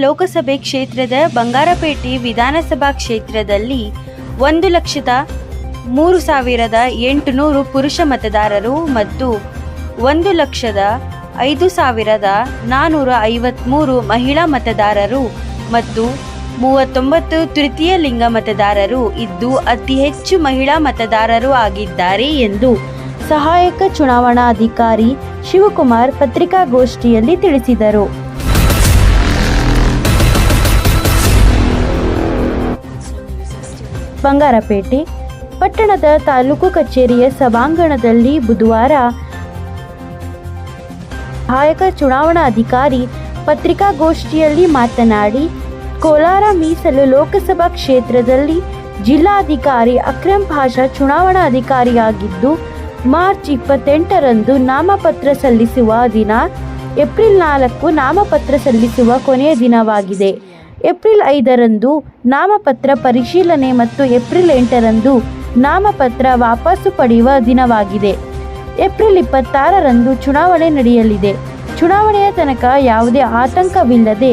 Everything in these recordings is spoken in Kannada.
ಲೋಕಸಭೆ ಕ್ಷೇತ್ರದ ಬಂಗಾರಪೇಟೆ ವಿಧಾನಸಭಾ ಕ್ಷೇತ್ರದಲ್ಲಿ ಒಂದು ಲಕ್ಷದ ಮೂರು ಸಾವಿರದ ಎಂಟುನೂರು ಪುರುಷ ಮತದಾರರು ಮತ್ತು ಒಂದು ಲಕ್ಷದ ಐದು ಸಾವಿರದ ನಾನ್ನೂರ ಐವತ್ತ್ಮೂರು ಮಹಿಳಾ ಮತದಾರರು ಮತ್ತು ಮೂವತ್ತೊಂಬತ್ತು ತೃತೀಯ ಲಿಂಗ ಮತದಾರರು ಇದ್ದು ಅತಿ ಹೆಚ್ಚು ಮಹಿಳಾ ಮತದಾರರು ಆಗಿದ್ದಾರೆ ಎಂದು ಸಹಾಯಕ ಚುನಾವಣಾಧಿಕಾರಿ ಶಿವಕುಮಾರ್ ಪತ್ರಿಕಾಗೋಷ್ಠಿಯಲ್ಲಿ ತಿಳಿಸಿದರು. ಬಂಗಾರಪೇಟೆ, ಪಟ್ಟಣದ ತಾಲೂಕು ಕಚೇರಿಯ ಸಭಾಂಗಣದಲ್ಲಿ ಬುಧವಾರ ಸಹಾಯಕ ಚುನಾವಣಾಧಿಕಾರಿ ಪತ್ರಿಕಾಗೋಷ್ಠಿಯಲ್ಲಿ ಮಾತನಾಡಿ, ಕೋಲಾರ ಮೀಸಲು ಲೋಕಸಭಾ ಕ್ಷೇತ್ರದಲ್ಲಿ ಜಿಲ್ಲಾಧಿಕಾರಿ ಅಕ್ರಮ್ ಭಾಷಾ ಚುನಾವಣಾಧಿಕಾರಿಯಾಗಿದ್ದು ಮಾರ್ಚ್ ಇಪ್ಪತ್ತೆಂಟರಂದು ನಾಮಪತ್ರ ಸಲ್ಲಿಸುವ ದಿನ ಏಪ್ರಿಲ್ ನಾಲ್ಕು ನಾಮಪತ್ರ ಸಲ್ಲಿಸುವ ಕೊನೆಯ ದಿನವಾಗಿದೆ. ಏಪ್ರಿಲ್ ಐದರಂದು ನಾಮಪತ್ರ ಪರಿಶೀಲನೆ ಮತ್ತು ಏಪ್ರಿಲ್ ಎಂಟರಂದು ನಾಮಪತ್ರ ವಾಪಸ್ಸು ಪಡೆಯುವ ದಿನವಾಗಿದೆ. ಏಪ್ರಿಲ್ ಇಪ್ಪತ್ತಾರರಂದು ಚುನಾವಣೆ ನಡೆಯಲಿದೆ. ಚುನಾವಣೆಯ ತನಕ ಯಾವುದೇ ಆತಂಕವಿಲ್ಲದೆ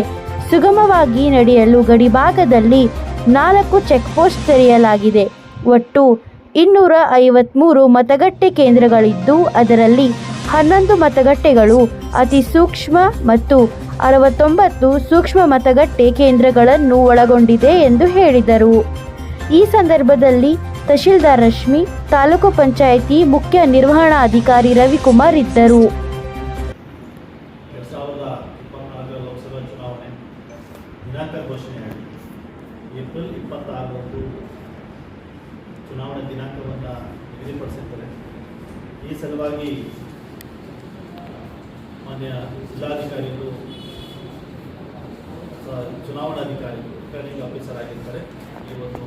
ಸುಗಮವಾಗಿ ನಡೆಯಲು ಗಡಿಭಾಗದಲ್ಲಿ ನಾಲ್ಕು ಚೆಕ್ಪೋಸ್ಟ್ ತೆರೆಯಲಾಗಿದೆ. ಒಟ್ಟು ಇನ್ನೂರ ಐವತ್ತ್ಮೂರು ಮತಗಟ್ಟೆ ಕೇಂದ್ರಗಳಿದ್ದು, ಅದರಲ್ಲಿ ಹನ್ನೊಂದು ಮತಗಟ್ಟೆಗಳು ಅತಿ ಸೂಕ್ಷ್ಮ ಮತ್ತು ಅರವತ್ತೊಂಬತ್ತು ಸೂಕ್ಷ್ಮ ಮತಗಟ್ಟೆ ಕೇಂದ್ರಗಳನ್ನು ಒಳಗೊಂಡಿದೆ ಎಂದು ಹೇಳಿದರು. ಈ ಸಂದರ್ಭದಲ್ಲಿ ತಹಶೀಲ್ದಾರ್ ರಶ್ಮಿ, ತಾಲೂಕು ಪಂಚಾಯಿತಿ ಮುಖ್ಯ ನಿರ್ವಹಣಾಧಿಕಾರಿ ರವಿಕುಮಾರ್ ಇದ್ದರು. ಏಪ್ರಿಲ್ ದಿನಾಂಕವನ್ನು ಈ ಸಲುವಾಗಿ ಮಾನ್ಯ ಜಿಲ್ಲಾಧಿಕಾರಿಗಳು ಚುನಾವಣಾಧಿಕಾರಿ ರಿಟರ್ನಿಂಗ್ ಆಫೀಸರ್ ಆಗಿರ್ತಾರೆ. ಈ ಒಂದು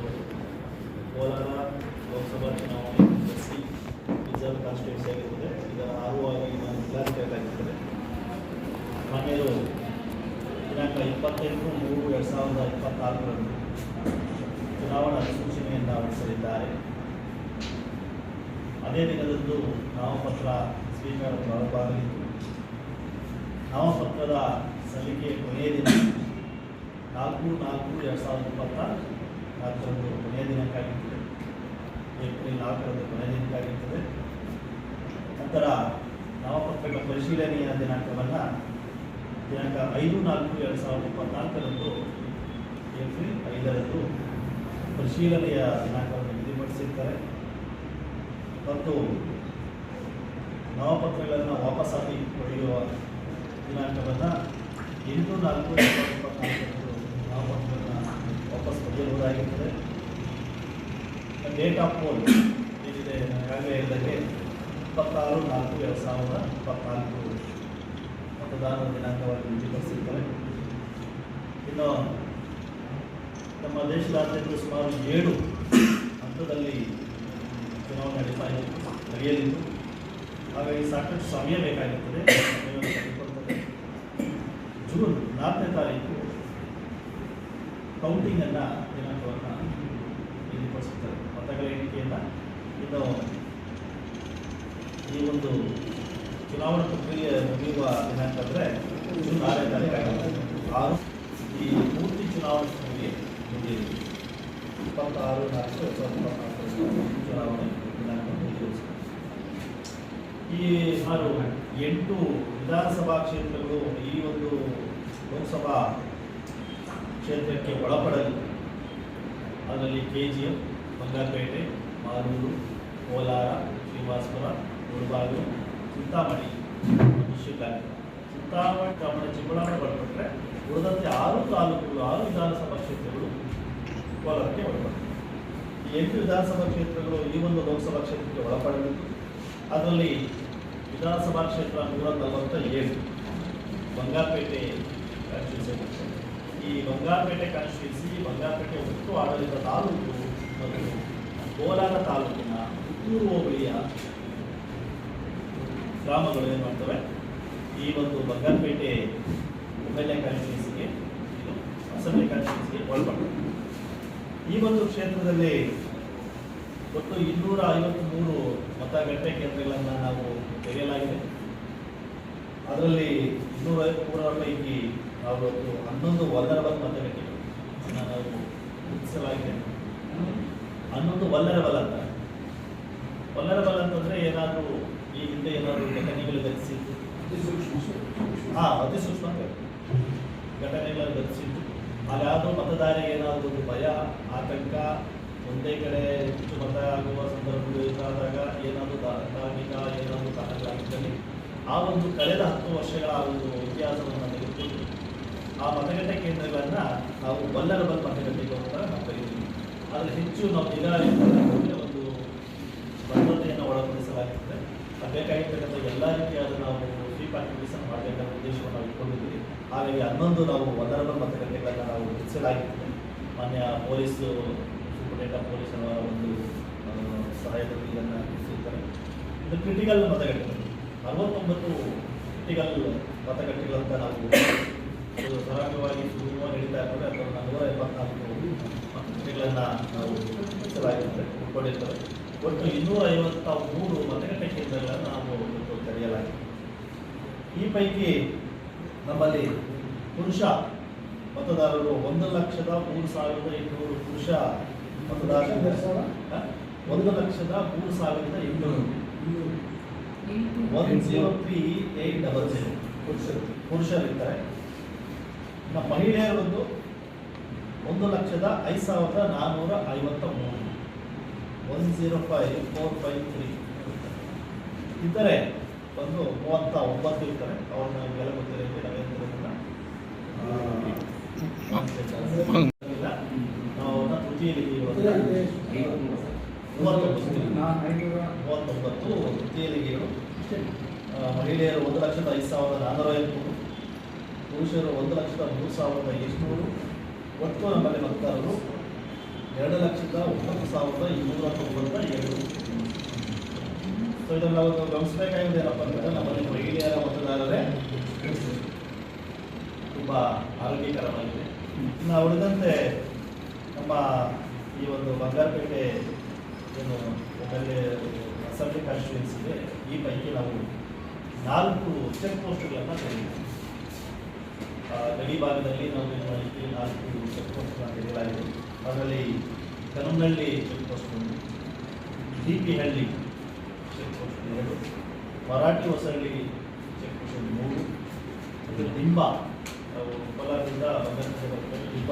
ಕೋಲಾರ ಲೋಕಸಭಾ ಚುನಾವಣೆ ಎಸ್ ಸಿ ರಿಸರ್ವ್ ಕಾನ್ಸ್ಟಿಟ್ಯೂನ್ಸಿ ಆಗಿರ್ತದೆ. ಇದರ ಆರುವಾಗಿ ನಾನು ಜಿಲ್ಲಾಧಿಕಾರಿ ಆಗಿರ್ತಾರೆ ಮಾನ್ಯರು ದಿನಾಂಕ ಇಪ್ಪತ್ತೆಂಟು ಮೂರು ಎರಡು ಸಾವಿರದ ಇಪ್ಪತ್ತಾರರಂದು ಚುನಾವಣಾ ಅಧಿಸೂಚನೆಯನ್ನು ಹೊರಡಿಸಲಿದ್ದಾರೆ. ಅದೇ ದಿನದಂದು ನಾಮಪತ್ರ ಸ್ವೀಕಾರ ಪ್ರಾರಂಭವಾಗಲಿದ್ದು ನಾಮಪತ್ರದ ಸಲ್ಲಿಕೆ ಕೊನೆಯ ದಿನ ನಾಲ್ಕು ನಾಲ್ಕು, ಎರಡು ಸಾವಿರದ ಇಪ್ಪತ್ತ ನಾಲ್ಕರಂದು ಕೊನೆಯ ದಿನಕ್ಕಾಗಿರ್ತದೆ. ಏಪ್ರಿಲ್ ನಾಲ್ಕರಂದು ಕೊನೆಯ ದಿನಕ್ಕಾಗಿರ್ತದೆ. ನಂತರ ನಾಮಪತ್ರಗಳ ಪರಿಶೀಲನೆಯ ದಿನಾಂಕವನ್ನು ದಿನಾಂಕ ಐದು, ನಾಲ್ಕು, ಎರಡು ಸಾವಿರದ ಇಪ್ಪತ್ನಾಲ್ಕರಂದು, ಏಪ್ರಿಲ್ ಐದರಂದು ಪರಿಶೀಲನೆಯ ದಿನಾಂಕವನ್ನು ನಿಗದಿಪಡಿಸಿರ್ತಾರೆ. ಮತ್ತು ನಾಮಪತ್ರಗಳನ್ನು ವಾಪಸ್ಸಾಗಿ ಪಡೆಯುವ ದಿನಾಂಕವನ್ನು ಎಂಟು, ನಾಲ್ಕು, ಎರಡು ಸಾವಿರದ ಇಪ್ಪತ್ನಾಲ್ಕರಂದು ಪಡೆಯಬಹುದಾಗಿರ್ತದೆ ಡೇಟ್ ಆಫ್ ಪೋಲ್ ಏನಿದೆ ಈಗಾಗಲೇ ಹೇಳಿದಂಗೆ ಇಪ್ಪತ್ತಾರು ನಾಲ್ಕು ಎರಡು ಸಾವಿರದ ಇಪ್ಪತ್ನಾಲ್ಕು. ಮತದಾನದ ದಿನಾಂಕವಾಗಿ ನಿಗದಿಪಡಿಸಿರ್ತಾರೆ ಇನ್ನು ನಮ್ಮ ದೇಶದಾದ್ಯಂತ ಸುಮಾರು ಏಳು ಹಂತದಲ್ಲಿ ಚುನಾವಣೆ ನಡೀತಾ ನಡೆಯಲಿದ್ದು, ಹಾಗಾಗಿ ಸಾಕಷ್ಟು ಸಮಯ ಬೇಕಾಗಿರ್ತದೆ ಜೂನ್ ನಾಲ್ಕನೇ ತಾರೀಕು ಕೌಂಟಿಂಗನ್ನು ದಿನಾಂಕವನ್ನು ನಿಗದಿಪಡಿಸುತ್ತಾರೆ ಮತಗಳ ಎಣಿಕೆಯನ್ನು ಇನ್ನು ಈ ಒಂದು ಚುನಾವಣಾ ಪ್ರಕ್ರಿಯೆ ಮುಗಿಯುವ ದಿನಾಂಕ ಅಂದರೆ ಜೂನ್ ಆರನೇ ತಾರೀಕು ಆರು ಈ ಪೂರ್ತಿ ಚುನಾವಣಾ ಪ್ರಕ್ರಿಯೆ ಮುಗಿಯಲಿದೆ ಇಪ್ಪತ್ತಾರು, ನಾಲ್ಕು ಸಾವಿರದ ಚುನಾವಣೆ ಈ ಸುಮಾರು ಎಂಟು ವಿಧಾನಸಭಾ ಕ್ಷೇತ್ರಗಳು ಈ ಒಂದು ಲೋಕಸಭಾ ಕ್ಷೇತ್ರಕ್ಕೆ ಒಳಪಡಲಿ ಅದರಲ್ಲಿ K G F Bangarapete, Maruru, Kolar, Srinivaspur Mulbagal Chintamani Shivaganga Chintamani ಗ್ರಾಮದ ಚಿಕ್ಕಬಳ್ಳಾಪುರ ಒಳಪಟ್ಟರೆ ಉಳಿದಂತೆ ಆರು ತಾಲೂಕುಗಳು, ಆರು ವಿಧಾನಸಭಾ ಕ್ಷೇತ್ರಗಳು ಕೋಲಾರಕ್ಕೆ ಒಳಪಡುತ್ತವೆ ಈ ಎಂಟು ವಿಧಾನಸಭಾ ಕ್ಷೇತ್ರಗಳು ಈ ಒಂದು ಲೋಕಸಭಾ ಕ್ಷೇತ್ರಕ್ಕೆ ಒಳಪಡಲಿದ್ದು ಅದರಲ್ಲಿ ವಿಧಾನಸಭಾ ಕ್ಷೇತ್ರ ನೂರ ನಲವತ್ತ ಏಳು ಬಂಗಾರಪೇಟೆ ಕಾನ್ಸ್ಟಿಟ್ಯೂನ್ಸಿ ಈ ಬಂಗಾರಪೇಟೆ ಕಾನ್ಸ್ಟಿಟ್ಯೂನ್ಸಿ ಬಂಗಾರಪೇಟೆ ಒಟ್ಟು ಆಡಳಿತ ತಾಲೂಕು ಮತ್ತು ಕೋಲಾರ ತಾಲೂಕಿನ ಪುತ್ತೂರು ಹೋಬಳಿಯ ಗ್ರಾಮಗಳು ಏನು ಮಾಡ್ತವೆ? ಈ ಒಂದು ಬಂಗಾರಪೇಟೆ ಎ ಕಾನ್ಸ್ಟಿಟ್ಯೂನ್ಸಿಗೆ ಅಸೆಂಬ್ಲಿ ಕಾನ್ಸ್ಟಿಟ್ಯೂನ್ಸಿಗೆ ಒಳಪಡ್ತವೆ ಈ ಒಂದು ಕ್ಷೇತ್ರದಲ್ಲಿ ಒಟ್ಟು ಇನ್ನೂರ ಐವತ್ತ್ಮೂರು ಮತಗಟ್ಟೆ ಕೇಂದ್ರಗಳನ್ನು ನಾವು ತೆರೆಯಲಾಗಿದೆ ಅದರಲ್ಲಿ ಇನ್ನೂರ ಐವತ್ತ್ಮೂರರ ಪೈಕಿ ಅವತ್ತು ಹನ್ನೊಂದು ವಲ್ಲರಬಲ್ ಮತಗಟ್ಟೆಗಳು ನಾವು ಗುರುತಿಸಲಾಗಿದೆ ಹನ್ನೊಂದು ವಲ್ಲರಬಲ್ ಅಂತ. ವಲ್ಲರಬಲ್ ಅಂತಂದ್ರೆ ಏನಾದರೂ ಈ ಹಿಂದೆ ಏನಾದರೂ ಘಟನೆಗಳು ಘಟಿಸಿದ್ದು ಹಾ, ಅತಿ ಸೂಕ್ಷ್ಮ ಘಟನೆಗಳನ್ನು ಘಟಿಸಿದ್ದು ಅಲ್ಲಾದರೂ ಮತದಾರರಿಗೆ ಏನಾದರೂ ಒಂದು ಭಯ, ಆತಂಕ, ಒಂದೇ ಕಡೆ ಹೆಚ್ಚು ಮತ ಆಗುವ ಸಂದರ್ಭಗಳು ಎದುರಾದಾಗ ಏನಾದರೂ ಧಾರ್ಮಿಕ, ಏನಾದರೂ ಕಾರಣಗಳಾಗಿದ್ದಲ್ಲಿ ಆ ಒಂದು ಕಳೆದ ಹತ್ತು ವರ್ಷಗಳ ಒಂದು ಇತಿಹಾಸವನ್ನು ಆ ಮತಗಟ್ಟೆ ಕೇಂದ್ರಗಳನ್ನು ನಾವು ವಲ್ಲರಬಲ್ ಮತಗಟ್ಟೆಗೆ ಅಂತ ನಾವು ಕರೀತೀವಿ. ಆದರೆ ಹೆಚ್ಚು ನಾವು ನಿಗಾ ಒಂದು ಬದ್ಧತೆಯನ್ನು ಒಳಪಡಿಸಲಾಗುತ್ತದೆ ಅದು ಬೇಕಾಗಿರ್ತಕ್ಕಂಥ ಎಲ್ಲ ರೀತಿಯಾದ ನಾವು ಫ್ರೀ ಆಕ್ಟಿವಿಟೀಸನ್ನು ಮಾಡಬೇಕಾದ ಉದ್ದೇಶವನ್ನು ನಾವು ಇಟ್ಕೊಂಡಿದ್ದೀವಿ. ಹಾಗಾಗಿ ಹನ್ನೊಂದು ನಾವು ವಲ್ಲರಬಲ್ ಮತಗಟ್ಟೆಗಳನ್ನು ನಾವು ಹೆಚ್ಚಲಾಗಿದೆ ಮಾನ್ಯ ಪೊಲೀಸ್ ಸೂಪರಿಂಟೆಂಡೆಂಟ್ ಪೊಲೀಸ್ ಅವರ ಒಂದು ಸಹಾಯದಲ್ಲಿ ಇದನ್ನು ಗುರುತಿಸಿರ್ತಾರೆ ಇದು ಕ್ರಿಟಿಕಲ್ ಮತಗಟ್ಟೆಗಳು. ಅರವತ್ತೊಂಬತ್ತು ಕ್ರಿಟಿಕಲ್ ಮತಗಟ್ಟೆಗಳಂತ ನಾವು ಅದು ಸರಾಗವಾಗಿ ಸುಗಮ ನಡೀತಾ ಇರ್ತದೆ ಅಥವಾ ನೂರ ಎಪ್ಪತ್ನಾಲ್ಕು ಮತಗಟ್ಟೆಗಳನ್ನು ನಾವು ಗುರುತಿಸಲಾಗಿರ್ತದೆ ಕೊಟ್ಟಿರ್ತದೆ ಒಟ್ಟು ಇನ್ನೂರ ಐವತ್ತ ಮೂರು ಮತಗಟ್ಟೆ ಕೇಂದ್ರಗಳನ್ನು ನಾವು ಇವತ್ತು ತೆರೆಯಲಾಗಿದೆ. ಈ ಪೈಕಿ ನಮ್ಮಲ್ಲಿ ಪುರುಷ ಮತದಾರರು ಒಂದು ಲಕ್ಷದ ಮೂರು ಸಾವಿರದ ಇನ್ನೂರು ಪುರುಷ ಮತದಾರರು? ಒಂದು ಲಕ್ಷದ ಮೂರು ಸಾವಿರದ ಇನ್ನೂರು. One zero three eight double zero. ಪುರುಷರಿದ್ದಾರೆ ನಮ್ಮ ಮಹಿಳೆಯರು ಒಂದು ಒಂದು ಲಕ್ಷದ ಐದು ಸಾವಿರದ ನಾನ್ನೂರ ಐವತ್ತ ಮೂರು one zero five four five three ಇದ್ದರೆ ಒಂದು ಮೂವತ್ತ ಒಂಬತ್ತು ಇರ್ತಾರೆ. ಅವ್ರನ್ನ ನಿಮಗೆಲ್ಲ ಗೊತ್ತಿದೆ ನವೇಂದ್ರನ್ನ ನಾವು ಅವ್ರನ್ನ ಮೂವತ್ತೊಂಬತ್ತು. ಮೂವತ್ತೊಂಬತ್ತು ಮಹಿಳೆಯರು ಒಂದು ಲಕ್ಷದ ಐದು ಸಾವಿರದ ನಾನ್ನೂರ ಐವತ್ಮೂರು ಪುರುಷರು ಒಂದು ಲಕ್ಷದ ಮೂರು ಸಾವಿರದ ಎಂಟುನೂರು ಒಟ್ಟು ನಮ್ಮಲ್ಲಿ ಮತದಾರರು ಎರಡು ಲಕ್ಷದ ಒಂಬತ್ತು ಸಾವಿರದ ಇನ್ನೂರ ತೊಂಬತ್ತ ಏಳು ಸೊ ಇದನ್ನು ನಾವು ಗಮನಿಸಬೇಕಾಗಿದೆ ಏನಪ್ಪ ಅಂದರೆ ನಮ್ಮಲ್ಲಿ ಮಹಿಳೆಯರ ಮತದಾರರೇ ತುಂಬ ಆರೋಗ್ಯಕರವಾಗಿದೆ. ಇನ್ನು ಉಳಿದಂತೆ ನಮ್ಮ ಈ ಒಂದು ಬಂಗಾರಪೇಟೆ ಏನು ಒಮ್ಮೆ ಅಸೆಂಬ್ಲಿ ಕಾನ್ಸ್ಟಿಟ್ಯೂನ್ಸಿ ಇದೆ, ಈ ಪೈಕಿ ನಾವು ನಾಲ್ಕು ಚೆಕ್ ಪೋಸ್ಟ್ಗಳನ್ನು ತೆಗೆದಿದ್ದೀವಿ. ಗಡಿ ಭಾಗದಲ್ಲಿ ನಾವು ಏನು ಮಾಡಿದ್ವಿ? ನಾಲ್ಕು ಚೆಕ್ ಪೋಸ್ಟ್ಗಳನ್ನು ತೆಗೆಯಲಾಗಿದೆ. ಅದರಲ್ಲಿ ಕನಂನಳ್ಳಿ ಚೆಕ್ ಪೋಸ್ಟ್ ಒಂದು D P Halli check post ಎರಡು, ಮರಾಠಿ ಹೊಸಹಳ್ಳಿ ಚೆಕ್ ಪೋಸ್ಟ್ ಮೂರು, ಮತ್ತು ನಾವು ಕೋಲಾರದಿಂದ ದಿಂಬ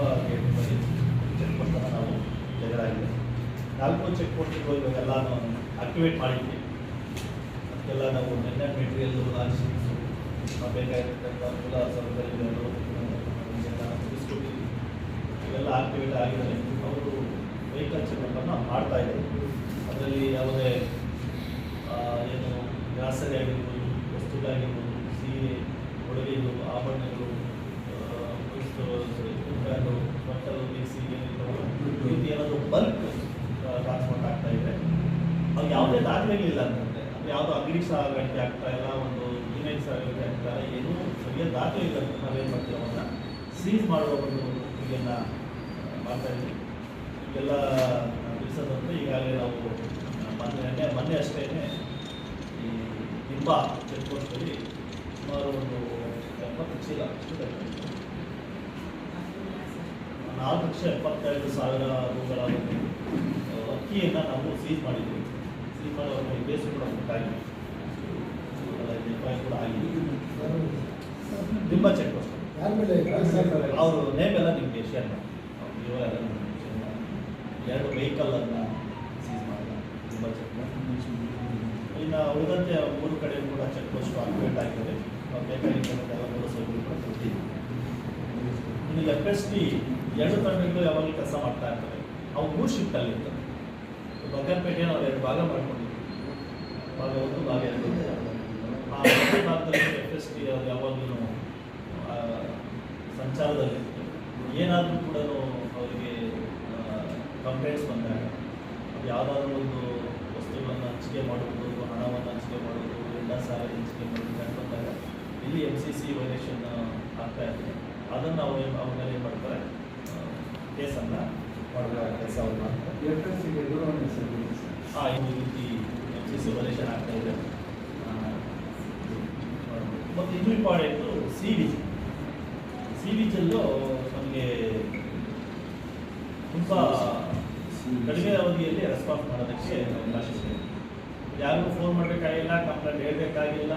ಚೆಕ್ ಪೋಸ್ಟನ್ನು ನಾವು ತೆಗೆದಾಗಿದೆ ನಾಲ್ಕು ಚೆಕ್ ಪೋಸ್ಟ್ಗಳು ಇವಾಗೆಲ್ಲ ನಾವು ಆಕ್ಟಿವೇಟ್ ಮಾಡಿದ್ವಿ. ಅದಕ್ಕೆಲ್ಲ ನಾವು ನೆನ್ನೆ ಮೆಟೀರಿಯಲ್ ಲಾಂಚ್ ಬೇಕಾಗಿರ್ತಕ್ಕಂಥ ಮೂಲ ಸೌಕರ್ಯಗಳು ಇವೆಲ್ಲ ಆಕ್ಟಿವೇಟ್ ಆಗಿದ್ದಾರೆ ಅವರು ವೆಹಿಕಲ್ ಚೆಕಪ್ಪನ್ನು ಮಾಡ್ತಾ ಇದ್ದಾರೆ. ಅದರಲ್ಲಿ ಯಾವುದೇ ಏನು ಗ್ರಾಸರಿ ಆಗಿರ್ಬೋದು, ವಸ್ತುಗಳಾಗಿರ್ಬೋದು, ಸೀರೆ ಉಡುಗೆಗಳು ಆಭರಣಗಳು ಕುಕ್ಕರು ಬಟ್ಟಲು ಮಿಕ್ಸಿ ರೀತಿ ಏನಾದರೂ ಬಲ್ಕ್ ಟ್ರಾನ್ಸ್ಪೋರ್ಟ್ ಆಗ್ತಾ ಇದೆ. ಅದು ಯಾವುದೇ ದಾಖಲೆಗಳಿಲ್ಲ ಅಂತಂದರೆ ಅದು ಯಾವುದೋ ಆಗ್ತಿ ಆಗ್ತಾ ಇಲ್ಲ, ಒಂದು ಇಂಜಿನಿಯರಿಂಗ್ ಸಾವಿರ ರೂಪಾಯಿ ಅಂತಾರೆ. ಏನೂ ಸರಿಯಾದ ದಾಖಲೆ ಇಲ್ಲ. ನಾವೇನು ಮಾಡ್ತೀವಿ ಅವನ್ನ ಸೀಸ್ ಮಾಡುವ ಒಂದು ಇದನ್ನ ಮಾಡ್ತಾ ಇದ್ದೀವಿ ಎಲ್ಲ ತಿಳಿಸೋದಂದ್ರೆ ಈಗಾಗಲೇ ನಾವು ಮೊನ್ನೆ ಮೊನ್ನೆ ಅಷ್ಟೇ ಈ ನಿಂಬ ಚೆಕ್ ಪೋಸ್ಟಲ್ಲಿ ಸುಮಾರು ಒಂದು ಎಪ್ಪತ್ತು ಚೀಲ? ನಾಲ್ಕು ಲಕ್ಷ ಎಪ್ಪತ್ತೈದು ಸಾವಿರ ರೂಗಳ ಅಕ್ಕಿಯನ್ನು ನಾವು ಸೀಸ್ ಮಾಡಿದ್ವಿ. ಸೀಸ್ ಮಾಡಿ ಬೇಸಿಗೆ ಬೇಸು ಕೂಡ ಕೊಟ್ಟಾಗಿದೆ ರೂಪಾಯಿ ಕೂಡ ಆಗಿದೆ ದಿಂಬ ಚೆಕ್ ಪೋಸ್ಟ್ ಅವರು ನೇಮ್ ಎಲ್ಲ ನಿಮಗೆ ಶೇರ್ ಮಾಡಿ. ನಿಮ್ಗೆ share ಮಾಡಿ. ಎರಡು ವೆಹಿಕಲನ್ನು ಸೀಸ್ ಮಾಡಿದ ದಿಂಬ ಚೆಕ್ ಇನ್ನು ಉಳಿದಂತೆ ಮೂರು ಕಡೆ ಕೂಡ ಚೆಕ್ ಪೋಸ್ಟ್ ಆಕ್ಟಿವೇಟ್ ಆಗಿದೆ ನಾವು ಬೇಕಾಗಿರ್ತಕ್ಕಂಥ ಎಲ್ಲ ಸೌಲಭ್ಯ ಕೂಡ ಕೊಡ್ತೀವಿ. ಇನ್ನು ಎಫ್ ಎಸ್ ಟಿ ಎರಡು ತಂಡಗಳು ಯಾವಾಗಲೂ ಕೆಲಸ ಮಾಡ್ತಾ ಇರ್ತವೆ. ಅವು ಮೂರು ಶಿಫ್ಟಲ್ಲಿ ಇರ್ತವೆ. ಬಂಗಾರಪೇಟೆ ನಾವು ಎರಡು ಭಾಗ ಮಾಡ್ಕೊಂಡಿದ್ದೀವಿ ಭಾಗ ಒಂದು ಭಾಗ ಎರಡು ಭಾಗದಲ್ಲಿ ಎಫ್ ಎಸ್ ಟಿ ಯಾವಾಗಲೂ ಸಂಚಾರದಲ್ಲಿ ಏನಾದರೂ ಕೂಡ ಅವರಿಗೆ ಕಂಪ್ಲೇಂಟ್ಸ್ ಬಂದಾಗ ಅದು ಯಾವುದಾದ್ರೂ ಒಂದು ವಸ್ತುಗಳನ್ನು ಹಂಚಿಕೆ ಮಾಡುವುದು ಹಣವನ್ನು ಹಂಚಿಕೆ ಮಾಡುವುದು ಎಲ್ಲ ಸಾಲ ಹಂಚಿಕೆ ಮಾಡುವುದು ಅಂತ ಬಂದಾಗ ಇಲ್ಲಿ ಎಂ ಸಿ ಸಿ ವೈಲೇಷನ್ ಆಗ್ತಾ ಇದೆ ಅದನ್ನು ಅವ್ರು ಏನ್- ಅವ್ರ ಮೇಲೆ ಏನು ಮಾಡ್ತಾರೆ ಕೇಸನ್ನು ಮಾಡುವ ಕೆಲಸ ಅವ್ರು ಮಾಡ್ತಾರೆ ಹಾಂ ಈ ರೀತಿ ಎಂ ಸಿ ಸಿ ವೈಲೇಷನ್ ಆಗ್ತಾ ಇದೆ ಮತ್ತು ಇನ್ನೂ ಇಂಪಾರ್ಟೆಂಟು ಸಿ ಬೀಚ್ ಸಿ ಬೀಚಲ್ಲೂ ನಮಗೆ ತುಂಬ ಕಡಿಮೆ ಅವಧಿಯಲ್ಲಿ ರೆಸ್ಪಾನ್ಸ್ ಮಾಡೋದಕ್ಕೆ ಅವಕಾಶ ಇದೆ. ಯಾರಿಗೂ ಫೋನ್ ಮಾಡಬೇಕಾಗಿಲ್ಲ, ಕಂಪ್ಲೇಂಟ್ ಹೇಳಬೇಕಾಗಿಲ್ಲ,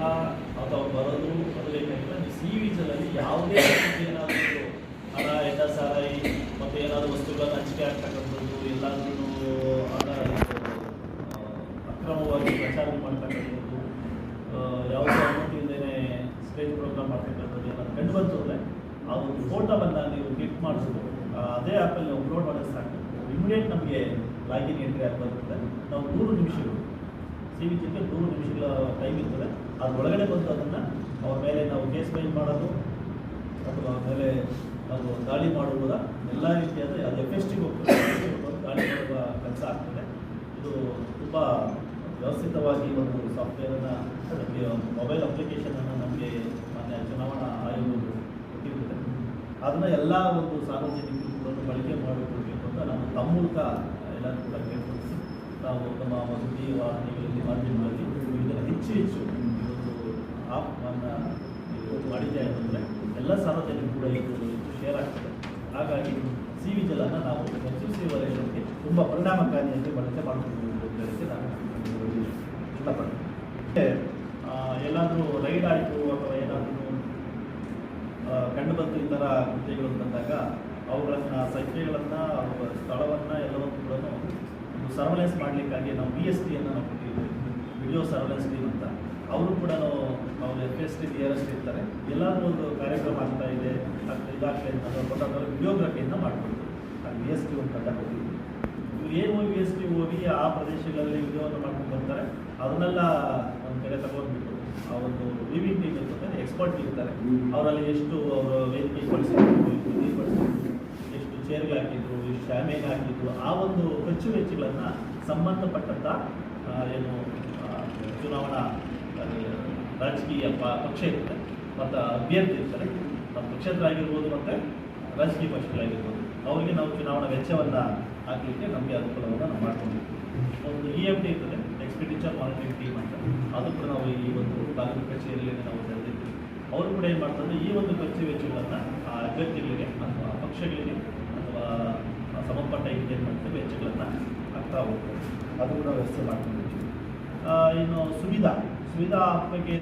ಅಥವಾ ಬರೋದು ಅದರಲ್ಲಿ ಸಿ ಬೀಚಲ್ಲಿ ಯಾವುದೇ ಏನಾದರೂ ಫೋಟೋವನ್ನು ನೀವು ಕ್ಲಿಕ್ ಮಾಡಿಸೋದು ಅದೇ ಆ್ಯಪಲ್ಲಿ ಅಪ್ಲೋಡ್ ಮಾಡಿದ್ರೆ ಸಾಕು. ಇಮಿಡಿಯೇಟ್ ನಮಗೆ ಲಾಗಿನ್ ಎಂಟ್ರಿ ಆಗಿ ಬರುತ್ತೆ ನಾವು ನೂರು ನಿಮಿಷಗಳು ಸಿ ವಿ ಜಿಗೆ ನೂರು ನಿಮಿಷಗಳ ಟೈಮ್ ಇರ್ತದೆ. ಅದ್ರೊಳಗಡೆ ಬಂದು ಅದನ್ನು ಅವ್ರ ಮೇಲೆ ನಾವು ಕೇಸ್ ಫೈಲ್ ಮಾಡೋದು, ಅಥವಾ ಮೇಲೆ ನಾವು ದಾಳಿ ಮಾಡುವುದ, ಎಲ್ಲ ರೀತಿಯಾದ ಅದು ಎಫ್ ಎಸ್ ಟಿಗೆ ಹೋಗ್ತದೆ ದಾಳಿ ಮಾಡುವ ಕೆಲಸ ಆಗ್ತದೆ. ಇದು ತುಂಬ ವ್ಯವಸ್ಥಿತವಾಗಿ ಒಂದು ಸಾಫ್ಟ್ವೇರನ್ನು ನಮಗೆ ಮೊಬೈಲ್ ಅಪ್ಲಿಕೇಶನನ್ನು ನಮಗೆ ಮಾನ್ಯ ಚುನಾವಣಾ ಆಯೋಗವು ಕೊಟ್ಟಿರ್ತದೆ. ಅದನ್ನು ಎಲ್ಲ ಒಂದು ಸಾರ್ವಜನಿಕರು ಕೂಡ ಬಳಕೆ ಮಾಡಿಕೊಳ್ಬೇಕು ಅಂತ ನಾನು ತಮ್ಮೂಲಕ ಎಲ್ಲರೂ ಕೂಡ ಕೇಳ್ಕೊಳ್ತೀನಿ ನಾವು ನಮ್ಮ ಸುದ್ದಿ ವಾಹಿನಿಗಳಲ್ಲಿ ಮಾಧ್ಯಮಗಳಲ್ಲಿ ಇದನ್ನು ಹೆಚ್ಚು ಹೆಚ್ಚು ಒಂದು ಆ್ಯಪನ್ನು ಇದು ಮಾಡಿದ್ದೆ ಅಂತಂದರೆ ಎಲ್ಲ ಸಾರ್ವಜನಿಕರು ಕೂಡ ಇದು ಶೇರ್ ಆಗ್ತದೆ. ಹಾಗಾಗಿ ಸಿ ವಿ ಜಲನ್ನು ನಾವು ಎಚ್ ಸಿ ವಲಯದಲ್ಲಿ ತುಂಬ ಪರಿಣಾಮಕಾರಿಯಾಗಿ ಬಳಕೆ ಮಾಡಿಕೊಂಡು ಅಂತ ಹೇಳಿ ನಾನು ಇಷ್ಟಪಡ್ತೀನಿ. ಎಲ್ಲಾದರೂ ರೈಡ್ ಆಯಿತು ಕಂಡು ಇತರ ಕೃತ್ಯಗಳು ಬಂದಾಗ ಅವುಗಳನ್ನು ಸಂಖ್ಯೆಗಳನ್ನು ಅವುಗಳ ಸ್ಥಳವನ್ನು ಎಲ್ಲವನ್ನು ಕೂಡ ಒಂದು ಸರ್ವಲೆನ್ಸ್ ಮಾಡಲಿಕ್ಕಾಗಿ ನಾವು ಬಿ ಎಸ್ ಟಿಯನ್ನು ನಾವು ಕೊಟ್ಟಿದ್ದೀವಿ. ವಿಡಿಯೋ ಸರ್ವಲೆನ್ಸ್ ಟೀಮ್ ಅಂತ. ಅವರು ಕೂಡ ನಾವು F S T B R S ಇರ್ತಾರೆ. ಎಲ್ಲಾದ್ರೂ ಒಂದು ಕಾರ್ಯಕ್ರಮ ಆಗ್ತಾ ಇದೆ. ಆಗ್ತಾ ಇದಾಗ್ತಾ ಇದೆ ಅನ್ನೋ ಕೊಟ್ಟ ವಿಡಿಯೋಗ್ರಫಿಯನ್ನು ಮಾಡ್ಕೊಡ್ತೀವಿ. ಆ ಬಿ ಎಸ್ ಟಿ ಒಂದು ತಂಡ ಕೊಟ್ಟಿದ್ದೀವಿ ಇವರು ಏನು ಬಿ ಎಸ್ ಟಿ ಹೋಗಿ ಆ ಪ್ರದೇಶಗಳಲ್ಲಿ ವಿಡಿಯೋವನ್ನು ಮಾಡ್ಕೊಂಡು ಬರ್ತಾರೆ. ಅದನ್ನೆಲ್ಲ ಕಡೆ ತಗೊಂಡ್ಬಿಟ್ಟು ಆ ಒಂದು ವಿವಿಂಗ್ ಟೀಮ್ ಇರ್ತದೆ ಎಕ್ಸ್ಪರ್ಟ್ ಇರ್ತಾರೆ. ಅವರಲ್ಲಿ ಎಷ್ಟು ಅವರು ವೇದಿಕೆ ಬಳಸಿದ್ರು ಎಷ್ಟು ಚೇರ್ಗಳು ಹಾಕಿದ್ರು, ಎಷ್ಟು ಡ್ಯಾಮೇಜ್ ಹಾಕಿದ್ರು, ಆ ಒಂದು ಖರ್ಚು ವೆಚ್ಚಗಳನ್ನು ಸಂಬಂಧಪಟ್ಟಂಥ ಏನು ಚುನಾವಣಾ ರಾಜಕೀಯ ಪಕ್ಷ ಇರುತ್ತೆ. ಮತ್ತು ಅಭ್ಯರ್ಥಿ ಇರ್ತಾರೆ. ನಮ್ಮ ಪಕ್ಷೇತರಾಗಿರ್ಬೋದು ಮತ್ತು ರಾಜಕೀಯ ಪಕ್ಷಗಳಾಗಿರ್ಬೋದು. ಅವರಿಗೆ ನಾವು ಚುನಾವಣಾ ವೆಚ್ಚವನ್ನು ಹಾಕಲಿಕ್ಕೆ ನಮಗೆ ಅನುಕೂಲವನ್ನು ನಾವು ಮಾಡ್ಕೊಂಡಿದ್ದೀವಿ ಒಂದು ಇ ಎಫ್ ಟಿ ಇರ್ತದೆ. ಎಕ್ಸ್ಪೆಂಡಿಚರ್ ಮಾನಿಟರಿಂಗ್ ಟೀಮ್ ಅಂತ. ಅದು ಕೂಡ ನಾವು ಈ ಒಂದು ತಾಲೂಕು ಕಚೇರಿಯಲ್ಲಿ ನಾವು ತೆರೆದಿದ್ದೀವಿ ಅವರು ಕೂಡ ಏನು ಮಾಡ್ತಾರೆ, ಈ ಒಂದು ಖರ್ಚು ವೆಚ್ಚಗಳನ್ನು ಆ ಅಭ್ಯರ್ಥಿಗಳಿಗೆ ಅಥವಾ ಪಕ್ಷಗಳಿಗೆ ಅಥವಾ ಸಂಬಂಧಪಟ್ಟ ಇದಕ್ಕೆ ಏನು ಮಾಡ್ತೇವೆ ವೆಚ್ಚಗಳನ್ನು ಹಾಕ್ತಾ ಹೋಗ್ತಾರೆ. ಅದು ಕೂಡ ವ್ಯವಸ್ಥೆ ಮಾಡ್ಕೊಂಡಿದ್ದೀವಿ. ಇನ್ನು ಸುವಿಧಾ ಸುವಿಧಾ ಬಗ್ಗೆ